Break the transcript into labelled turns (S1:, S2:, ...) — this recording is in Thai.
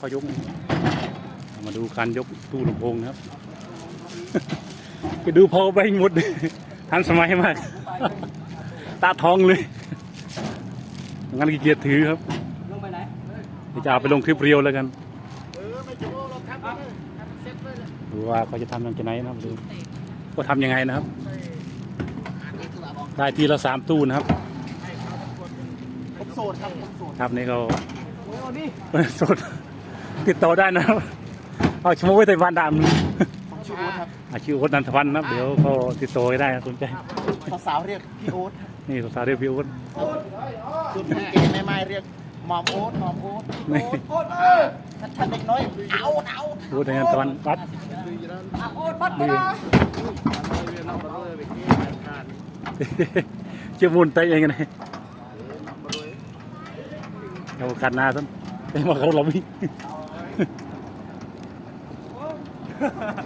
S1: เขายก มาดูการยกตู้ลำโพงนะครับไปดูพอไปหมด ทันสมัยมาก ตาทองเลย งั้นขี้เกียจถือครับ
S2: ลงไปไหน
S1: เดี๋ยวจะเอาไปลงคลิปเรียวแล้วกัน
S3: เออไม่จูเราทำไปเลยทำเซ็ตเลยเลย
S1: ดูว่าเขาจะทำยังไงนะครับดูก็ทำยังไงนะครับ
S3: อันนี้คือแบบบอก
S1: ได้ทีละสามตู้นะครับ
S3: ผมโสดครับผมโสด
S1: ครับนี่เขา
S3: โอ้ยนี่
S1: สด ติดต่อได้นะครับ เอาชมไว้แต่วันด
S3: ผมชื่อโอ๊ตครับำ
S1: อาชื่อโอ๊ตนันทวันนะครับเดี๋ยวเขาติดต่อได้นะสนใจ
S3: สาวๆเรียกพี่โอ๊ต
S1: นี่สาวๆเรียกพี่โอ๊ต
S3: คือพี่เกย์แม่ๆเรียกหมอมโอ๊ตหมอมโอ๊ต
S1: นี่
S3: โอ๊ตเออถ้าถ้าเด็กน้อยเอาเอา
S1: โอ๊ตนันทวันปัด
S3: โอ๊ตปัด
S1: ดีเชื่อมุนเตะยังไงเอากันหน้าท่านเอ้ยมาเขาหลบอีก 哈 哈